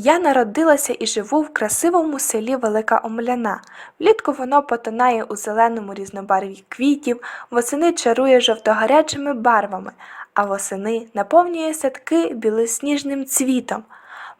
Я народилася і живу в красивому селі Велика Омляна. Влітку воно потонає у зеленому різнобарві квітів, восени чарує жовтогарячими барвами, а восени наповнює садки білосніжним цвітом.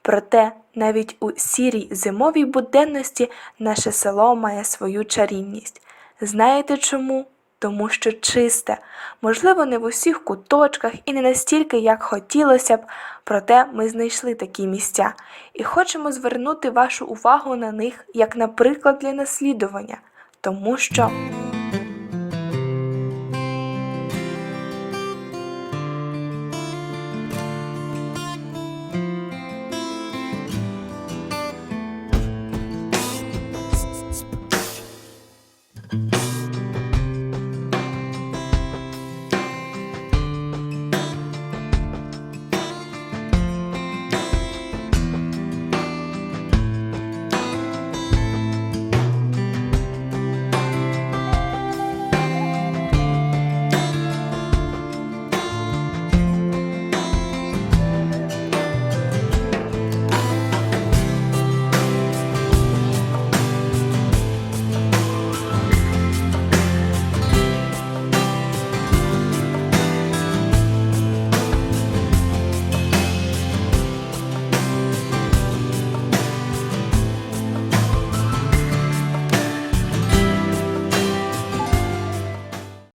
Проте навіть у сірій зимовій буденності наше село має свою чарівність. Знаєте чому? Тому що чисте, можливо, не в усіх куточках і не настільки, як хотілося б, проте ми знайшли такі місця. І хочемо звернути вашу увагу на них як на приклад для наслідування, тому що